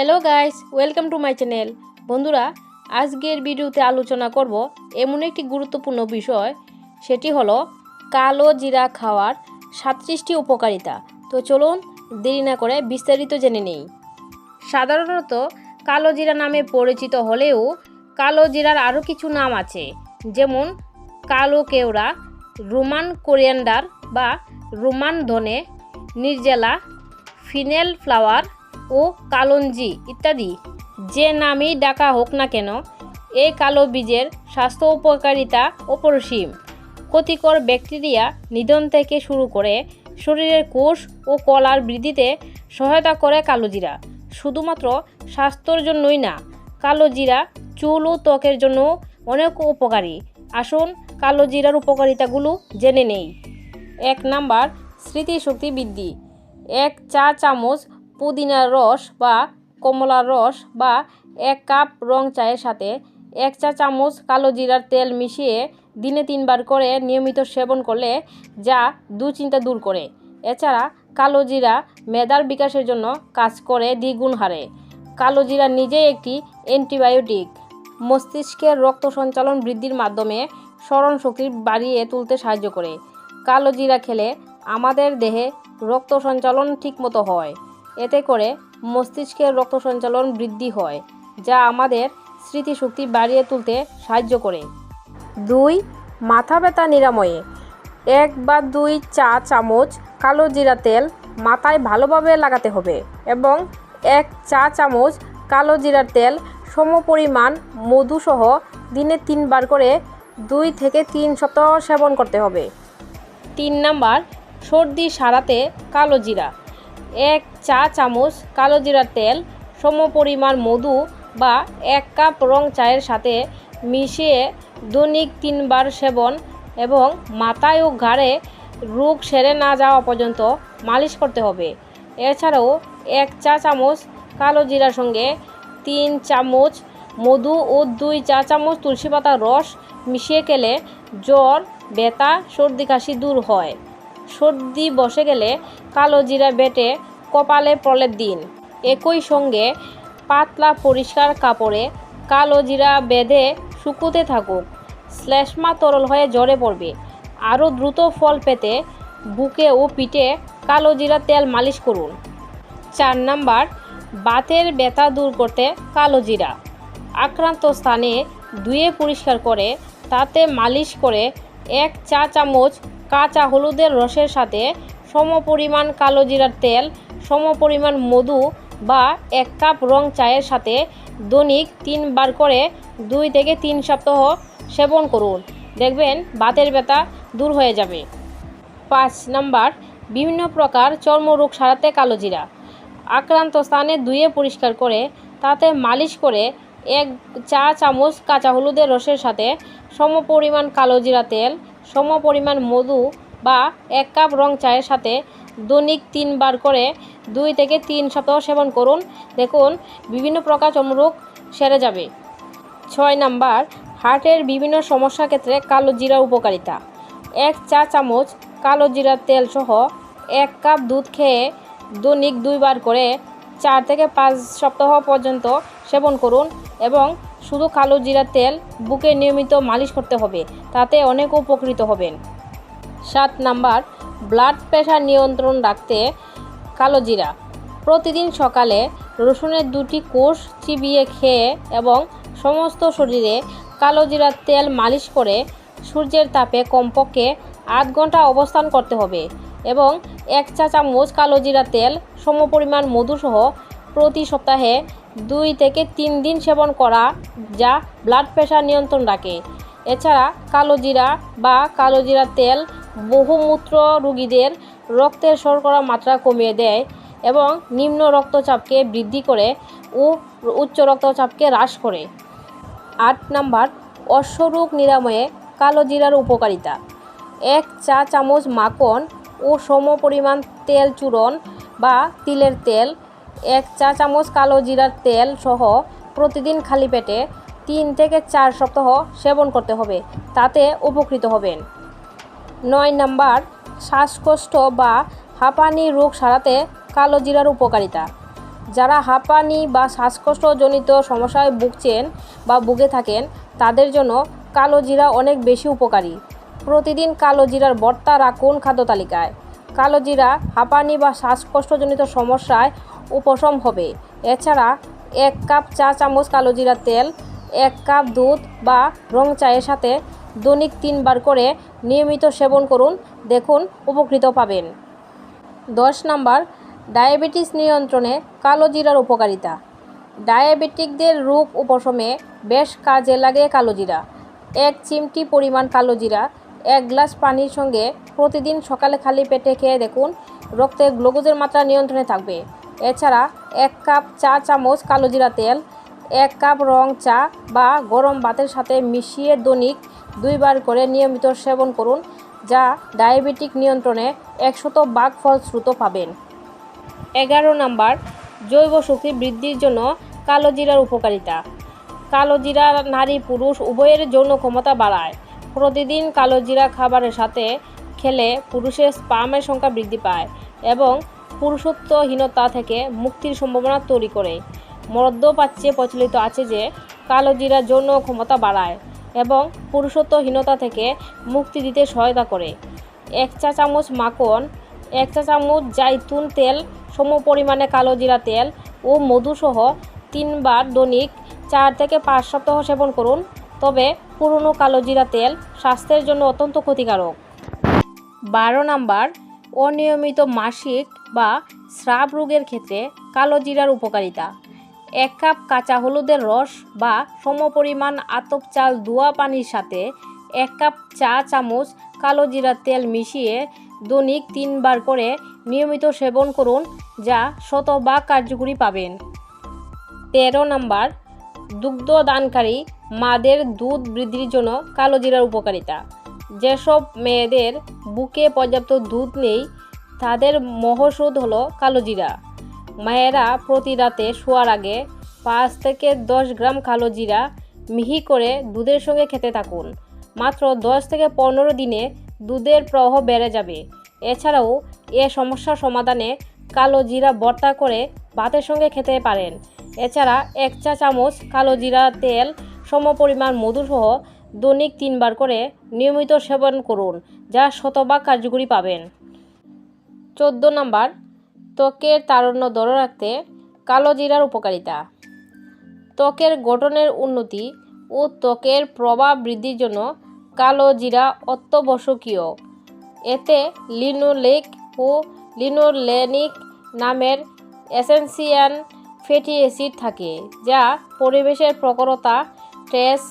Hello guys welcome to my channel বন্ধুরা, আজকের ভিডিওতে আলোচনা করব এমন একটি গুরুত্বপূর্ণ বিষয়, সেটি হলো কালো জিরা খাওয়ার সাতত্রিশটি উপকারিতা। তো চলুন দেরি না করে বিস্তারিত জেনে নেই। সাধারণত কালো জিরা নামে পরিচিত হলেও কালো জিরার আরও কিছু নাম আছে, যেমন কালো কেওড়া, রোমান কোরিয়ান্ডার বা রোমান ধনে, নির্জেলা, ফিনেল ফ্লাওয়ার ও কালঞ্জি ইত্যাদি। যে নামই ডাকা হোক না কেন এই কালো বীজের স্বাস্থ্য উপকারিতা অপরিসীম ক্ষতিকর ব্যাকটেরিয়া নিধন থেকে শুরু করে শরীরের কোষ ও কলার বৃদ্ধিতে সহায়তা করে কালোজিরা। শুধুমাত্র স্বাস্থ্যর জন্যই না, কালোজিরা চুল ও ত্বকের জন্য অনেক উপকারী। আসুন কালোজিরার উপকারিতাগুলো জেনে নেই। এক নাম্বার, স্মৃতিশক্তি বৃদ্ধি। এক চা চামচ পুদিনার রস বা কমলার রস বা এক কাপ রং চায়ের সাথে এক চা চামচ কালো জিরার তেল মিশিয়ে দিনে তিনবার করে নিয়মিত সেবন করলে যা দুশ্চিন্তা দূর করে। এছাড়া কালো জিরা মেদার বিকাশের জন্য কাজ করে দ্বিগুণ হারে। কালো জিরা নিজেই একটি অ্যান্টিবায়োটিক। মস্তিষ্কের রক্ত সঞ্চালন বৃদ্ধির মাধ্যমে স্মরণ শক্তি বাড়িয়ে তুলতে সাহায্য করে। কালো জিরা খেলে আমাদের দেহে রক্ত সঞ্চালন ঠিকমতো হয়। এতে করে মস্তিষ্কের রক্ত সঞ্চালন বৃদ্ধি হয়, যা আমাদের স্মৃতিশক্তি বাড়িয়ে তুলতে সাহায্য করে। দুই, মাথা ব্যথা নিরাময়ে। এক বা দুই চা চামচ কালো জিরা তেল মাথায় ভালোভাবে লাগাতে হবে এবং এক চা চামচ কালো জিরার তেল সমপরিমাণ মধুসহ দিনে তিনবার করে দুই থেকে তিন সপ্তাহ সেবন করতে হবে। তিন নাম্বার, সর্দি সারাতে কালো জিরা। এক চা চামচ কালো জিরার তেল সমপরিমাণ মধু বা এক কাপ রং চায়ের সাথে মিশিয়ে দৈনিক তিনবার সেবন এবং মাথায় ও ঘাড়ে রোগ সেরে না যাওয়া পর্যন্ত মালিশ করতে হবে। এছাড়াও এক চা চামচ কালো জিরার সঙ্গে তিন চামচ মধু ও দুই চা চামচ তুলসী পাতার রস মিশিয়ে খেলে জ্বর, ব্যথা, সর্দি, কাশি দূর হয়। সর্দি বসে গেলে কালো জিরা বেটে কপালে প্রলেপ দিন। একই সঙ্গে পাতলা পরিষ্কার কাপড়ে কালো জিরা বেঁধে শুকোতে থাকুক। শ্লেষ্মা তরল হয়ে জ্বরে পড়বে। আরও দ্রুত ফল পেতে বুকে ও পিঠে কালো জিরা তেল মালিশ করুন। চার নাম্বার, বাতের ব্যথা দূর করতে কালো জিরা। আক্রান্ত স্থানে ধুয়ে পরিষ্কার করে, তাতে মালিশ করে এক চা চামচ কাঁচা হলুদের রসের সাথে সমপরিমাণ কালো জিরার তেল, সমপরিমাণ মধু বা এক কাপ রং চায়ের সাথে দৈনিক তিনবার করে দুই থেকে তিন সপ্তাহ সেবন করুন। দেখবেন বাতের ব্যথা দূর হয়ে যাবে। পাঁচ নাম্বার, বিভিন্ন প্রকার চর্মরোগ সারাতে কালো জিরা। আক্রান্ত স্থানে ধুয়ে পরিষ্কার করে, তাতে মালিশ করে এক চা চামচ কাঁচা হলুদের রসের সাথে সমপরিমাণ কালো জিরা তেল, সমপরিমাণ মধু বা এক কাপ রং চায়ের সাথে দৈনিক তিনবার করে দুই থেকে তিন সপ্তাহ সেবন করুন। দেখুন, বিভিন্ন প্রকার চর্মরোগ সেরে যাবে। ছয় নাম্বার, হার্টের বিভিন্ন সমস্যা ক্ষেত্রে কালো জিরা উপকারিতা। এক চা চামচ কালো জিরার তেল সহ এক কাপ দুধ খেয়ে দৈনিক দুইবার করে চার থেকে পাঁচ সপ্তাহ পর্যন্ত সেবন করুন এবং শুধু কালো জিরার তেল বুকে নিয়মিত মালিশ করতে হবে, তাতে অনেক উপকৃত হবেন। সাত নাম্বার ব্লাড প্রেশার নিয়ন্ত্রণ রাখতে কালো জিরা। প্রতিদিন সকালে রসুনের দুটি কোষ চিবিয়ে খেয়ে এবং সমস্ত শরীরে কালো জিরার তেল মালিশ করে সূর্যের তাপে কমপক্ষে আধ ঘণ্টা অবস্থান করতে হবে এবং এক চা চামচ কালো জিরা তেল, সমপরিমাণ মধুসহ প্রতি সপ্তাহে দুই থেকে তিন দিন সেবন করা যা ব্লাড প্রেশার নিয়ন্ত্রণ রাখে। এছাড়া কালো জিরা বা কালো জিরা তেল বহুমূত্র রোগীদের রক্তের শর্করা মাত্রা কমিয়ে দেয় এবং নিম্ন রক্তচাপকে বৃদ্ধি করে ও উচ্চ রক্তচাপকে হ্রাস করে। আট নাম্বার, অশ্বরোগ নিরাময়ে কালো জিরার উপকারিতা। এক চা চামচ মাখন ও সম পরিমাণ তেল চূরণ বা তিলের তেল, এক চা চামচ কালো জিরার তেল সহ প্রতিদিন খালি পেটে তিন থেকে চার সপ্তাহ সেবন করতে হবে, তাতে উপকৃত হবেন। নয় নাম্বার, শ্বাসকষ্ট বা হাঁপানি রোগ সারাতে কালো জিরার উপকারিতা। যারা হাঁপানি বা শ্বাসকষ্টজনিত সমস্যায় ভুগছেন বা ভুগে থাকেন, তাদের জন্য কালো জিরা অনেক বেশি উপকারী। প্রতিদিন কালো জিরার ভর্তা রাখুন খাদ্য তালিকায়। কালো জিরা হাঁপানি বা শ্বাসকষ্টজনিত সমস্যায় উপশম হবে। এছাড়া এক কাপ চা চামচ কালো জিরা তেল, এক কাপ দুধ বা রং চায়ের সাথে দৈনিক তিনবার করে নিয়মিত সেবন করুন, দেখুন, উপকৃত পাবেন। দশ নাম্বার, ডায়াবেটিস নিয়ন্ত্রণে কালো জিরার উপকারিতা। ডায়াবেটিকদের রোগ উপশমে বেশ কাজে লাগে কালো জিরা। এক চিমটি পরিমাণ কালো জিরা, এক গ্লাস পানির সঙ্গে প্রতিদিন সকালে খালি পেটে খেয়ে দেখুন, রক্তে গ্লুকোজের মাত্রা নিয়ন্ত্রণে থাকবে। এছাড়া এক কাপ চা চামচ কালো জিরা তেল, এক কাপ রং চা বা গরম ভাতের সাথে মিশিয়ে দৈনিক দুইবার করে নিয়মিত সেবন করুন, যা ডায়াবেটিক নিয়ন্ত্রণে একশত বাঘ ফলশ্রুত পাবেন। এগারো নাম্বার, জৈব শক্তি বৃদ্ধির জন্য কালো জিরার উপকারিতা। কালো জিরা নারী পুরুষ উভয়ের যৌন ক্ষমতা বাড়ায়। প্রতিদিন কালো জিরা খাবারের সাথে খেলে পুরুষের স্পামের সংখ্যা বৃদ্ধি পায় এবং পুরুষত্বহীনতা থেকে মুক্তির সম্ভাবনা তৈরি করে। মধ্যপ্রাচ্যে প্রচলিত আছে যে, কালো জিরা যৌন ক্ষমতা বাড়ায়। এবং পুরুষত্বহীনতা থেকে মুক্তি দিতে সহায়তা করে। এক চা চামচ মাখন, এক চা চামচ জাইতুন তেল, সম পরিমাণে কালো জিরা তেল ও মধুসহ তিনবার দৈনিক চার থেকে পাঁচ সপ্তাহ সেবন করুন, তবে পুরনো কালো জিরা তেল স্বাস্থ্যের জন্য অত্যন্ত ক্ষতিকারক। বারো নাম্বার, অনিয়মিত মাসিক বা স্রাব রোগের ক্ষেত্রে কালো জিরার উপকারিতা। এক কাপ কাঁচা হলুদের রস বা সমপরিমাণ আতপ চাল ধোয়া পানির সাথে এক কাপ চা চামচ কালো জিরার তেল মিশিয়ে দৈনিক তিনবার করে নিয়মিত সেবন করুন, যা শত বা কার্যকরী পাবেন। তেরো নাম্বার, দুগ্ধদানকারী মাদের দুধ বৃদ্ধির জন্য কালো জিরার উপকারিতা। যেসব মেয়েদের বুকে পর্যাপ্ত দুধ নেই, তাদের মহৌষধ হলো কালো জিরা। মায়েরা প্রতি রাতে শোয়ার আগে পাঁচ থেকে দশ গ্রাম কালো জিরা মিহি করে দুধের সঙ্গে খেতে থাকুন। মাত্র দশ থেকে পনেরো দিনে দুধের প্রবাহ বেড়ে যাবে। এছাড়াও এ সমস্যার সমাধানে কালো জিরা ভর্তা করে ভাতের সঙ্গে খেতে পারেন। এছাড়া এক চা চামচ কালো জিরা তেল সমপরিমাণ মধুসহ দৈনিক তিনবার করে নিয়মিত সেবন করুন, যা শতভাগ কার্যকরী পাবেন। চোদ্দ নাম্বার ত্বকের তারণ্য ধরে রাখতে কালো জিরার উপকারিতা। ত্বকের গঠনের উন্নতি ও ত্বকের প্রভাব বৃদ্ধির জন্য কালো জিরা অত্যাবশ্যকীয়। এতে লিনোলেক ও লিনোলেনিক নামের এসেন্সিয়ান ফ্যাটি অ্যাসিড থাকে, যা পরিবেশের প্রকরতা স্ট্রেস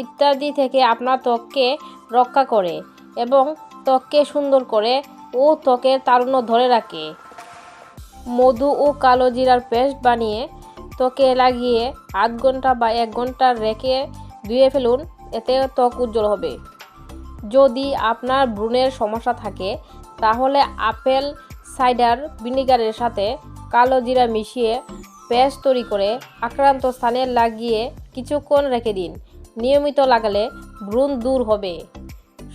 ইত্যাদি থেকে আপনার ত্বককে রক্ষা করে এবং ত্বককে সুন্দর করে ও ত্বকের তারুণ্য ধরে রাখে। মধু ও কালো জিরার পেস্ট বানিয়ে ত্বকে লাগিয়ে আধ ঘণ্টা বা এক ঘণ্টা রেখে ধুয়ে ফেলুন, এতে ত্বক উজ্জ্বল হবে। যদি আপনার ব্রণের সমস্যা থাকে, তাহলে আপেল সাইডার ভিনিগারের সাথে কালো জিরা মিশিয়ে পেস্ট তৈরি করে আক্রান্ত স্থানে লাগিয়ে কিছুক্ষণ রেখে দিন। নিয়মিত লাগালে ব্রণ দূর হবে।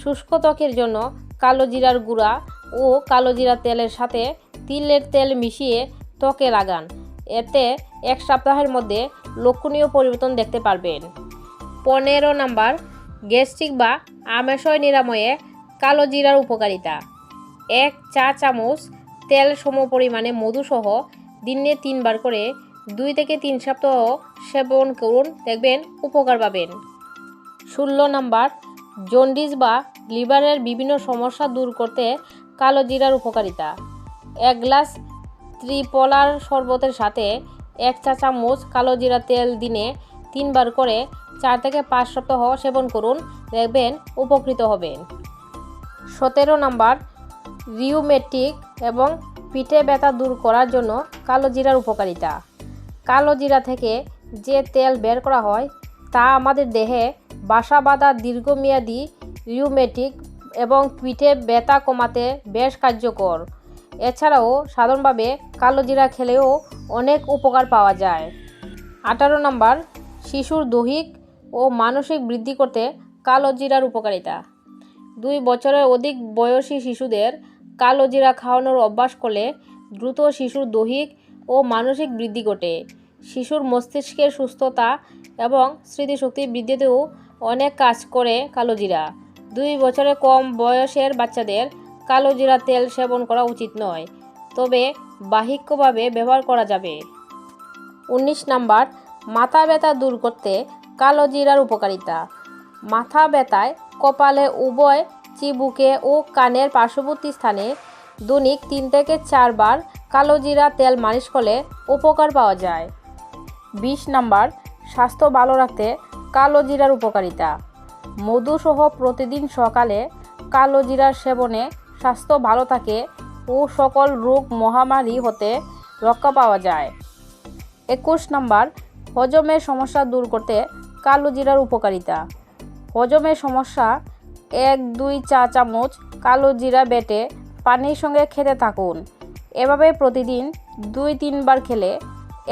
শুষ্ক ত্বকের জন্য কালো জিরার গুঁড়া ও কালো জিরা তেলের সাথে তিলের তেল মিশিয়ে ত্বকে লাগান। এতে এক সপ্তাহের মধ্যে লক্ষণীয় পরিবর্তন দেখতে পারবেন। পনেরো নাম্বার, গ্যাস্ট্রিক বা আমাশয় নিরাময়ে কালো জিরার উপকারিতা। এক চা চামচ তেল সম পরিমাণে মধুসহ দিনে তিনবার করে দুই থেকে তিন সপ্তাহ সেবন করুন। দেখবেন উপকার পাবেন। ষোলো নাম্বার, জন্ডিস বা লিভারের বিভিন্ন সমস্যা দূর করতে কালো জিরার উপকারিতা। এক গ্লাস ত্রিপলার শরবতের সাথে এক চা চামচ কালো জিরা তেল দিনে তিনবার করে চার থেকে পাঁচ সপ্তাহ সেবন করুন, দেখবেন উপকৃত হবেন। সতেরো নাম্বার, রিউমেটিক এবং পিঠে ব্যথা দূর করার জন্য কালো জিরার উপকারিতা। কালো জিরা থেকে যে তেল বের করা হয়, তা আমাদের দেহে বাসা বাঁধা দীর্ঘমেয়াদী রিউমেটিক এবং পিঠে ব্যথা কমাতে বেশ কার্যকর। এছাড়াও সাধারণভাবে কালো জিরা খেলেও অনেক উপকার পাওয়া যায়। আঠারো নম্বর, শিশুর দৈহিক ও মানসিক বৃদ্ধি করতে কালো জিরার উপকারিতা। দুই বছরের অধিক বয়সী শিশুদের কালো জিরা খাওয়ানোর অভ্যাস করলে দ্রুত শিশুর দৈহিক ও মানসিক বৃদ্ধি ঘটে। শিশুর মস্তিষ্কের সুস্থতা এবং স্মৃতিশক্তি বৃদ্ধিতেও অনেক কাজ করে কালোজিরা দুই বছরের কম বয়সের বাচ্চাদের কালোজিরা তেল সেবন করা উচিত নয়, তবে বাহিক্যভাবে ব্যবহার করা যাবে। উনিশ নাম্বার, মাথা ব্যথা দূর করতে কালো জিরার উপকারিতা। মাথা ব্যথায় কপালে উভয় চিবুকে ও কানের পার্শ্ববর্তী স্থানে দৈনিক তিন থেকে চারবার কালো জিরা তেল মালিশ করলে উপকার পাওয়া যায়। বিশ নাম্বার, স্বাস্থ্য ভালো রাখতে কালো জিরার উপকারিতা। মধুসহ প্রতিদিন সকালে কালো জিরার সেবনে স্বাস্থ্য ভালো থাকে ও সকল রোগ মহামারী হতে রক্ষা পাওয়া যায়। একুশ নাম্বার হজমের সমস্যা দূর করতে কালো জিরার উপকারিতা। হজমের সমস্যা, এক, দুই, চা চামচ কালো জিরা বেটে পানির সঙ্গে খেতে থাকুন। এভাবে প্রতিদিন দুই, তিনবার খেলে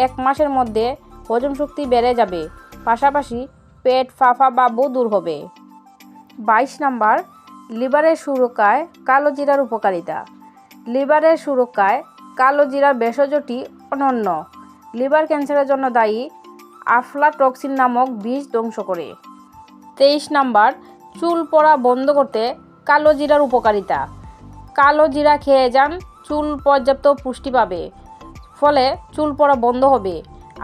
এক মাসের মধ্যে হজম শক্তি বেড়ে যাবে। পাশাপাশি পেট, ফাফা বাবু দূর হবে। বাইশ নাম্বার লিভারের সুরক্ষায় কালো জিরার উপকারিতা। লিভারের সুরক্ষায় কালো জিরার ভেষজটি অনন্য। লিভার ক্যান্সারের জন্য দায়ী আফলাটক্সিন নামক বীজ ধ্বংস করে। তেইশ নাম্বার, চুল পড়া বন্ধ করতে কালো জিরার উপকারিতা। কালো জিরা খেয়ে যান, চুল পর্যাপ্ত পুষ্টি পাবে। ফলে চুল পড়া বন্ধ হবে।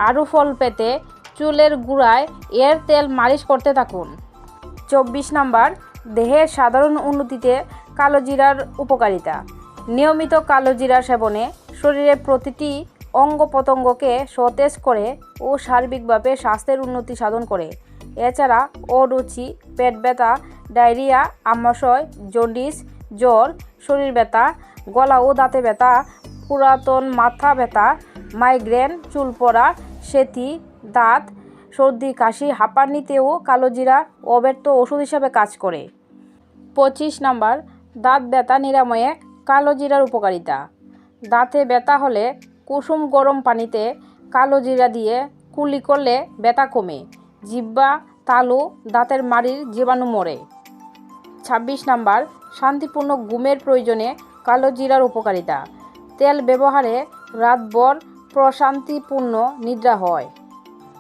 আরও ফল পেতে চুলের গুঁড়ায় এর তেল মালিশ করতে থাকুন। চব্বিশ নাম্বার দেহের সাধারণ উন্নতিতে কালো জিরার উপকারিতা। নিয়মিত কালো জিরা সেবনে শরীরের প্রতিটি অঙ্গ প্রত্যঙ্গকে সতেজ করে ও সার্বিকভাবে স্বাস্থ্যের উন্নতি সাধন করে। এছাড়া অরুচি, পেট ব্যথা, ডায়রিয়া, আমাশয় জন্ডিস জ্বর, শরীর ব্যথা, গলা ও দাঁতে ব্যথা, পুরাতন মাথা ব্যথা, মাইগ্রেন, চুল পড়া সেতি দাঁত সর্দি, কাশি, হাঁপানিতেও কালোজিরা অব্যর্থ ওষুধ হিসাবে কাজ করে। পঁচিশ নাম্বার, দাঁত ব্যথা নিরাময়ে কালো জিরার উপকারিতা। দাঁতে ব্যথা হলে কুসুম গরম পানিতে কালো জিরা দিয়ে কুলি করলে ব্যথা কমে। জিব্বা, তালু, দাঁতের মাড়ির জীবাণু মরে। ছাব্বিশ নাম্বার, শান্তিপূর্ণ ঘুমের প্রয়োজনে কালো জিরার উপকারিতা। তেল ব্যবহারে রাতভর প্রশান্তিপূর্ণ নিদ্রা হয়।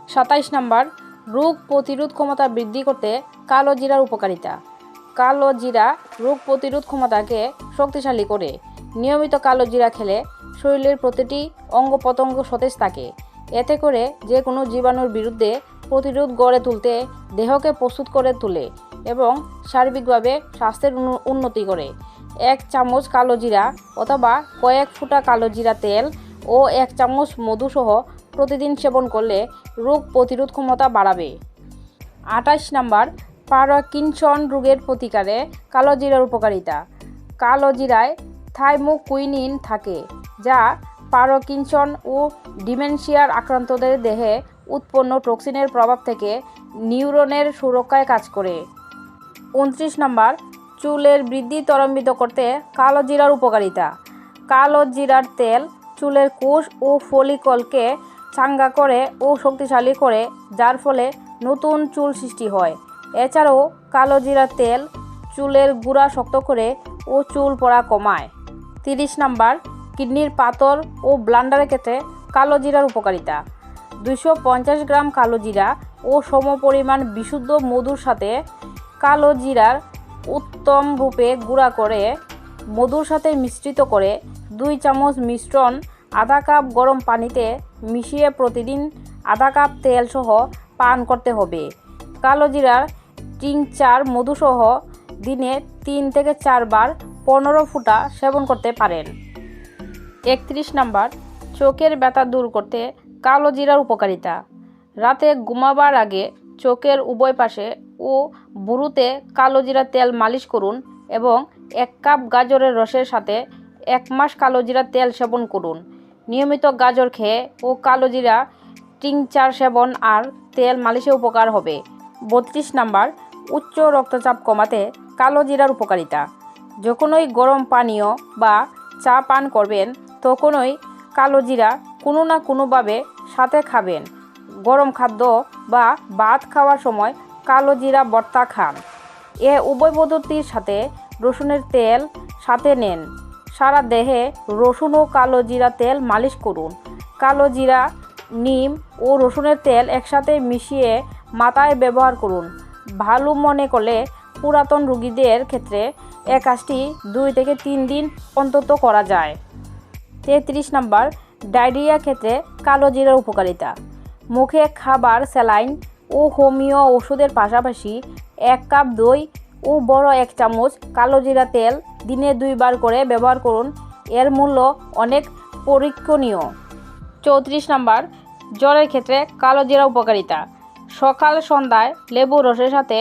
সাতাইশ নাম্বার, রোগ প্রতিরোধ ক্ষমতা বৃদ্ধি করতে কালো জিরার উপকারিতা। কালো জিরা রোগ প্রতিরোধ ক্ষমতাকে শক্তিশালী করে। নিয়মিত কালো জিরা খেলে শরীরের প্রতিটি অঙ্গ প্রত্যঙ্গ সতেজ থাকে। এতে করে যে কোনো জীবাণুর বিরুদ্ধে প্রতিরোধ গড়ে তুলতে দেহকে প্রস্তুত করে তোলে এবং সার্বিকভাবে স্বাস্থ্যের উন্ন- উন্নতি করে। এক চামচ কালো জিরা অথবা কয়েক ফুটা কালো জিরা তেল ও এক চামচ মধুসহ প্রতিদিন সেবন করলে রোগ প্রতিরোধ ক্ষমতা বাড়াবে। আঠাশ নাম্বার, পারকিনসন রোগের প্রতিকারে কালো জিরার উপকারিতা। কালো জিরায় থাইমোকুইনিন থাকে, যা পারকিনসন ও ডিমেনশিয়ার আক্রান্তদের দেহে উৎপন্ন টক্সিনের প্রভাব থেকে নিউরনের সুরক্ষায় কাজ করে। উনত্রিশ নম্বর, চুলের বৃদ্ধি ত্বরান্বিত করতে কালো জিরার উপকারিতা। কালো জিরার তেল চুলের কোষ ও ফলিকলকে চাঙ্গা করে ও শক্তিশালী করে, যার ফলে নতুন চুল সৃষ্টি হয়। এছাড়াও কালো জিরার তেল চুলের গুঁড়া শক্ত করে ও চুল পড়া কমায়। তিরিশ নাম্বার, কিডনির পাথর ও ব্লান্ডারের ক্ষেত্রে কালো জিরার উপকারিতা। দুশো পঞ্চাশ গ্রাম কালো জিরা ও সমপরিমাণ বিশুদ্ধ মধুর সাথে কালো জিরার উত্তম রূপে গুঁড়া করে, মধুর সাথে মিশ্রিত করে দুই চামচ মিশ্রণ, আধা কাপ গরম পানিতে মিশিয়ে প্রতিদিন আধা কাপ তেল সহ পান করতে হবে। কালো জিরার টিংচার মধুসহ দিনে তিন থেকে চারবার পনেরো ফুটা সেবন করতে পারেন। একত্রিশ নাম্বার, চোখের ব্যথা দূর করতে কালো জিরার উপকারিতা। রাতে ঘুমাবার আগে চোখের উভয় পাশে ও বুড়ুতে কালো জিরা তেল মালিশ করুন এবং এক কাপ গাজরের রসের সাথে এক মাস কালো জিরা তেল সেবন করুন। নিয়মিত গাজর খেয়ে ও কালো জিরা টিংচার সেবন আর তেল মালিশে উপকার হবে। বত্রিশ নাম্বার, উচ্চ রক্তচাপ কমাতে কালো জিরার উপকারিতা। যখনই গরম পানীয় বা চা পান করবেন, তখনই কালো জিরা কোনো না কোনোভাবে সাথে খাবেন। গরম খাদ্য বা ভাত খাওয়ার সময় কালো জিরা ভর্তা খান। এ উভয় পদ্ধতির সাথে রসুনের তেল সাথে নেন। সারা দেহে রসুন ও কালো জিরা তেল মালিশ করুন। কালো জিরা, নিম ও রসুনের তেল একসাথে মিশিয়ে মাথায় ব্যবহার করুন। ভালো মনে করলে পুরাতন রুগীদের ক্ষেত্রে এ কাজটি দুই থেকে তিন দিন অন্তত করা যায়। তেত্রিশ নাম্বার, ডায়রিয়া ক্ষেত্রে কালো জিরার উপকারিতা। মুখে খাবার, স্যালাইন ও হোমিও ওষুধের পাশাপাশি এক কাপ দই ও বড় এক চামচ কালো জিরা তেল দিনে দুইবার করে ব্যবহার করুন। এর মূল্য অনেক পরীক্ষণীয়। চৌত্রিশ নাম্বার, জ্বরের ক্ষেত্রে কালো জিরা উপকারিতা। সকাল সন্ধ্যায় লেবু রসের সাথে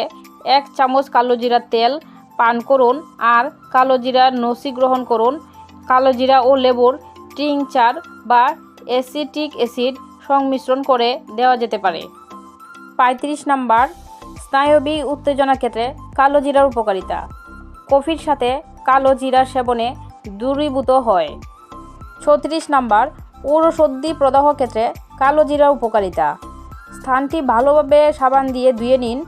এক চামচ কালো জিরার তেল পান করুন আর কালো জিরার নসি গ্রহণ করুন। কালো জিরা ও লেবুর টিংচার বা অ্যাসিটিক অ্যাসিড সংমিশ্রণ করে দেওয়া যেতে পারে। পঁয়ত্রিশ নাম্বার, স্নায়বিক উত্তেজনার ক্ষেত্রে কালো জিরার উপকারিতা। কফির সাথে কালো জিরার সেবনে দূরীভূত হয়। ছত্রিশ নাম্বার ঔরসর্দি প্রদাহ ক্ষেত্রে কালো জিরা উপকারিতা। স্থানটি ভালোভাবে সাবান দিয়ে ধুয়ে নিন।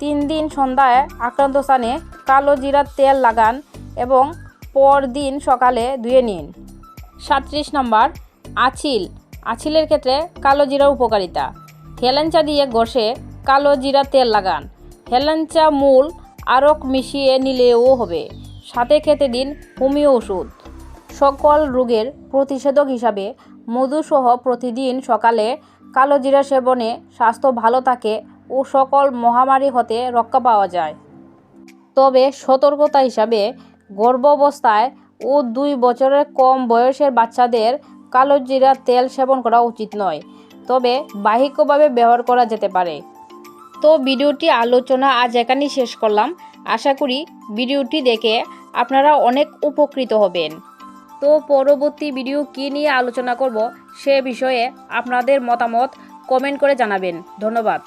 তিন দিন সন্ধ্যায় আক্রান্ত স্থানে কালো জিরার তেল লাগান এবং পরদিন সকালে ধুয়ে নিন। সাতত্রিশ নম্বর আছিল আছিলের ক্ষেত্রে কালো জিরার উপকারিতা। হেলেঞ্চা দিয়ে ঘষে কালো জিরা তেল লাগান। হেলেঞ্চা মূল আরক মিশিয়ে নিলেও হবে। সাথে খেতে দিন হোমিও ওষুধ। সকল রোগের প্রতিষেধক হিসাবে মধুসহ প্রতিদিন সকালে কালো জিরা সেবনে স্বাস্থ্য ভালো থাকে ও সকল মহামারী হতে রক্ষা পাওয়া যায়। তবে সতর্কতা হিসাবে গর্ভাবস্থায় ও দুই বছরের কম বয়সের বাচ্চাদের কালো জিরা তেল সেবন করা উচিত নয়, তবে বাহিকভাবে ব্যবহার করা যেতে পারে। তো ভিডিওটি আলোচনা আজ এখানেই শেষ করলাম। আশা করি ভিডিওটি দেখে আপনারা অনেক উপকৃত হবেন। তো পরবর্তী ভিডিও কী নিয়ে আলোচনা করব, সে বিষয়ে আপনাদের মতামত কমেন্ট করে জানাবেন। ধন্যবাদ।